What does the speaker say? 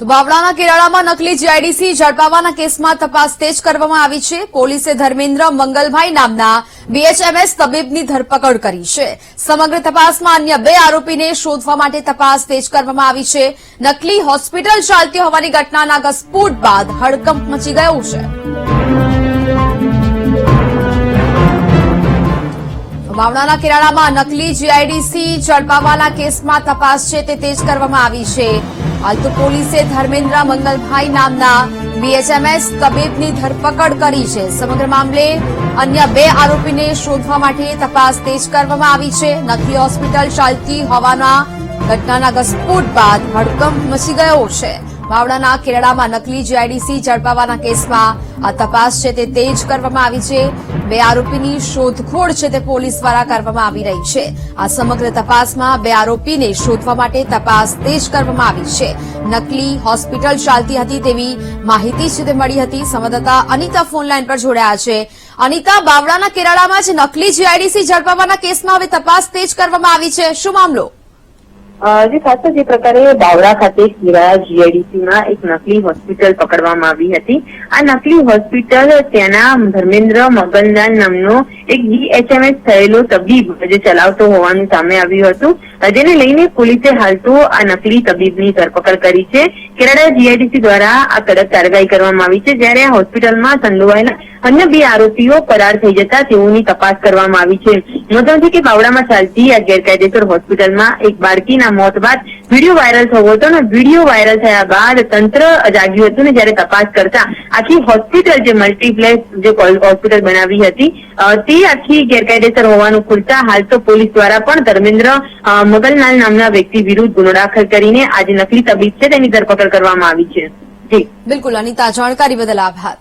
તો બાવળાના કેરાળામાં નકલી જીઆઈડીસી ઝડપાવાના કેસમાં તપાસ તેજ કરવામાં આવી છે. પોલીસે ધર્મેન્દ્ર મંગલભાઈ નામના બીએચએમએસ તબીબની ધરપકડ કરી છે. સમગ્ર તપાસમાં અન્ય બે આરોપીને શોધવા માટે તપાસ તેજ કરવામાં આવી છે. નકલી હોસ્પિટલ ચાલતી હોવાની ઘટનાના ગસ્ફોટ બાદ હડકંપ મચી ગયો છે. માવડાના કેરાળામાં નકલી જીઆઈડીસી ઝડપાવાના કેસમાં તપાસ છે તે તેજ કરવામાં આવી છે. હાલ તો પોલીસે ધર્મેન્દ્ર મંગલભાઈ નામના બીએચએમએસ તબીબની ધરપકડ કરી છે. સમગ્ર મામલે અન્ય બે આરોપીને શોધવા માટે તપાસ તેજ કરવામાં આવી છે. નકલી હોસ્પિટલ ચાલતી હોવાના ઘટનાના ગસ્ફોટ બાદ હડકંપ મચી ગયો છે. માવડાના કેરળામાં નકલી જીઆઈડીસી ઝડપાવાના કેસમાં આ તપાસ છે તે તેજ કરવામાં આવી છે. બે આરોપીની શોધખોળ છે તે પોલીસ દ્વારા કરવામાં આવી રહી છે. આ સમગ્ર તપાસમાં બે આરોપીને શોધવા માટે તપાસ તેજ કરવામાં આવી છે. નકલી હોસ્પિટલ ચાલતી હતી તેવી માહિતી છે તે મળી હતી. સંવાદદાતા અનિતા ફોનલાઈન પર જોડાયા છે. અનિતા, બાવળાના કેરાળામાં જ નકલી જીઆઈડીસી ઝડપાવાના કેસમાં હવે તપાસ તેજ કરવામાં આવી છે. શું મામલો? જે ખાસ જે પ્રકારે બાવરા ખાતે કેરાળા જીઆઈડીસીમાં એક નકલી હોસ્પિટલ પકડવામાં આવી હતી. આ નકલી હોસ્પિટલ તેના ધર્મેન્દ્ર મગનલાલ નામનો એક ડીએચએમએસ થયેલો તબીબ જે ચલાવતો હોવાનું સામે આવ્યું હતું. જેને લઈને પોલીસે હાલ તો આ નકલી તબીબની ધરપકડ કરી છે. કેરાડા જીઆઈડીસી દ્વારા આ કડક કાર્યવાહી કરવામાં આવી છે. જ્યારે આ હોસ્પિટલમાં સંડોવાયેલા અન્ય બે આરોપીઓ ફરાર થઈ જતા તેઓની તપાસ કરવામાં આવી છે. નોંધવું છે કે બાવળામાં ચાલતી આ ગેરકાયદેસર હોસ્પિટલમાં એક બાળકીના મોત બાદ વીડિયો વાયરલ થયો હતો અને વીડિયો વાયરલ થયા બાદ તંત્ર જાગ્યું હતું ને, જયારે તપાસ કરતા આખી હોસ્પિટલ જે મલ્ટીપ્લેક્સ જે હોસ્પિટલ બનાવી હતી તે આખી ગેરકાયદેસર હોવાનું ખુલતા હાલ તો પોલીસ દ્વારા પણ ધર્મેન્દ્ર મગલનાલ નામના વ્યક્તિ વિરુદ્ધ ગુનો દાખલ કરીને આજે નકલી તબીબ છે તેની ધરપકડ કરવામાં આવી છે. જી. બિલકુલ, અનિતા, જાણકારી બદલ આભાર.